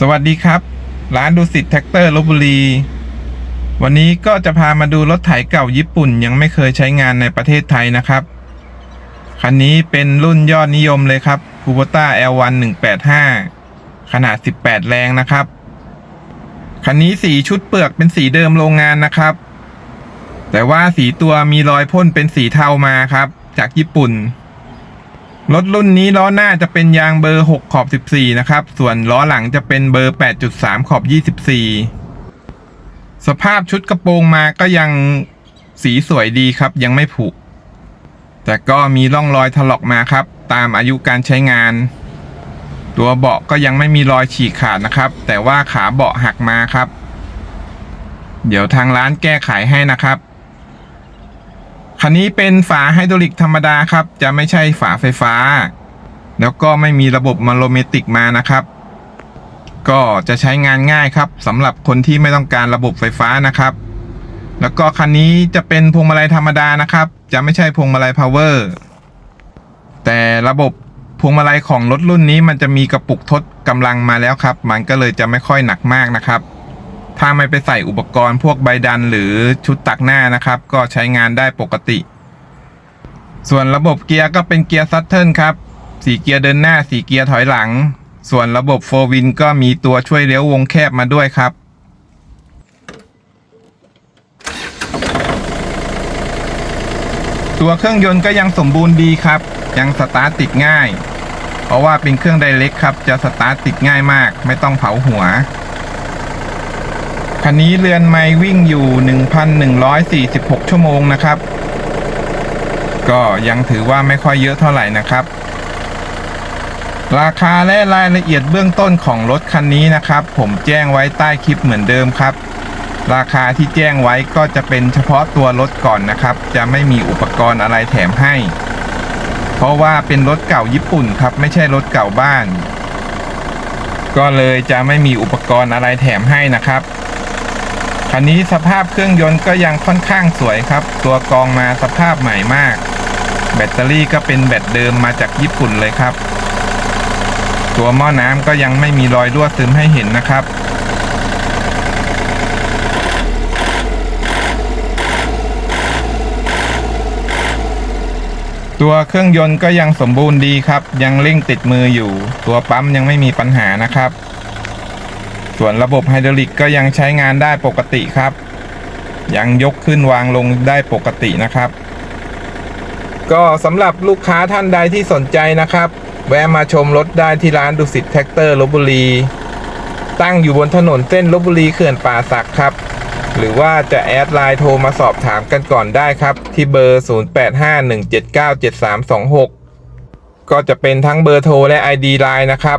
สวัสดีครับ ร้านดูสิตแท็กเตอร์ลบบุรี วันนี้ก็จะพามาดูรถไถเก่าญี่ปุ่นยังไม่เคยใช้งานในประเทศไทยนะครับ คันนี้เป็นรุ่นยอดนิยมเลยครับ Kubota L1 185 ขนาด 18 แรงนะครับ คันนี้สีชุดเปลือกเป็นสีเดิมโรงงานนะครับ แต่ว่าสีตัวมีรอยพ่นเป็นสีเทามาครับ จากญี่ปุ่น รถรุ่นนี้ล้อหน้าจะเป็นยางเบอร์ 6 ขอบ 14 นะครับ ส่วนล้อหลังจะเป็นเบอร์ 8.3 ขอบ 24 สภาพชุดกระโปรงมาก็ยังสีสวยดีครับ ยังไม่ผุ แต่ก็มีร่องรอยถลอกมาครับ ตามอายุการใช้งาน ตัวเบาะก็ยังไม่มีรอยฉีกขาดนะครับ แต่ว่าขาเบาะหักมาครับ เดี๋ยวทางร้านแก้ไขให้นะครับ คันนี้เป็นฝาไฮดรอลิกธรรมดาครับ จะไม่ใช่ฝาไฟฟ้า แล้วก็ไม่มีระบบมาโลเมติกมานะครับ ก็จะใช้งานง่ายครับสำหรับคนที่ไม่ต้องการระบบไฟฟ้านะครับ แล้วก็คันนี้จะเป็นพวงมาลัยธรรมดานะครับ จะไม่ใช่พวงมาลัยพาวเวอร์แต่ระบบพวงมาลัยของรถรุ่นนี้มันจะมีกระปุกทดกำลังมาแล้วครับ มันก็เลยจะไม่ค่อยหนักมากนะครับ ถ้าไม่ไปใส่อุปกรณ์พวกใบดันหรือชุดตักหน้านะครับ ก็ใช้งานได้ปกติ ส่วนระบบเกียร์ก็เป็นเกียร์ซัตเทิลครับสีเกียร์เดินหน้าสีเกียร์ถอยหลัง ส่วนระบบโฟวินก็มีตัวช่วยเลี้ยววงแคบมาด้วยครับตัวเครื่องยนต์ก็ยังสมบูรณ์ดีครับ ยังสตาร์ทติดง่าย เพราะว่าเป็นเครื่องไดเรกครับ จะสตาร์ทติดง่ายมาก ไม่ต้องเผาหัว คันนี้เรือนไม้วิ่งอยู่ 1,146 ชั่วโมงนะครับ ก็ยังถือว่าไม่ค่อยเยอะเท่าไหร่นะครับ ราคาและรายละเอียดเบื้องต้นของรถคันนี้นะครับ ผมแจ้งไว้ใต้คลิปเหมือนเดิมครับ ราคาที่แจ้งไว้ก็จะเป็นเฉพาะตัวรถก่อนนะครับ จะไม่มีอุปกรณ์อะไรแถมให้ เพราะว่าเป็นรถเก่าญี่ปุ่นครับ ไม่ใช่รถเก่าบ้านก็เลยจะไม่มีอุปกรณ์อะไรแถมให้นะครับ คันนี้สภาพเครื่องยนต์ก็ยังค่อนข้างสวยครับ ตัวกองมาสภาพใหม่มาก แบตเตอรี่ก็เป็นแบตเดิมมาจากญี่ปุ่นเลยครับ ตัวหม้อน้ำก็ยังไม่มีรอยรั่วซึมให้เห็นนะครับตัวเครื่องยนต์ก็ยังสมบูรณ์ดีครับ ยังเร่งติดมืออยู่ ตัวปั๊มยังไม่มีปัญหานะครับ ส่วนระบบไฮดรอลิกก็ยังใช้งานได้ปกติครับ ยังยกขึ้นวางลงได้ปกตินะครับ ก็สำหรับลูกค้าท่านใดที่สนใจนะครับ แวะมาชมรถได้ที่ร้านดุสิตแท็กเตอร์ลบบุรี ตั้งอยู่บนถนนเส้นลบบุรีเขื่อนป่าสักครับ หรือว่าจะแอดไลน์โทรมาสอบถามกันก่อนได้ครับ ที่เบอร์ 0851797326 ก็จะเป็นทั้งเบอร์โทรและ ID ไลน์นะครับ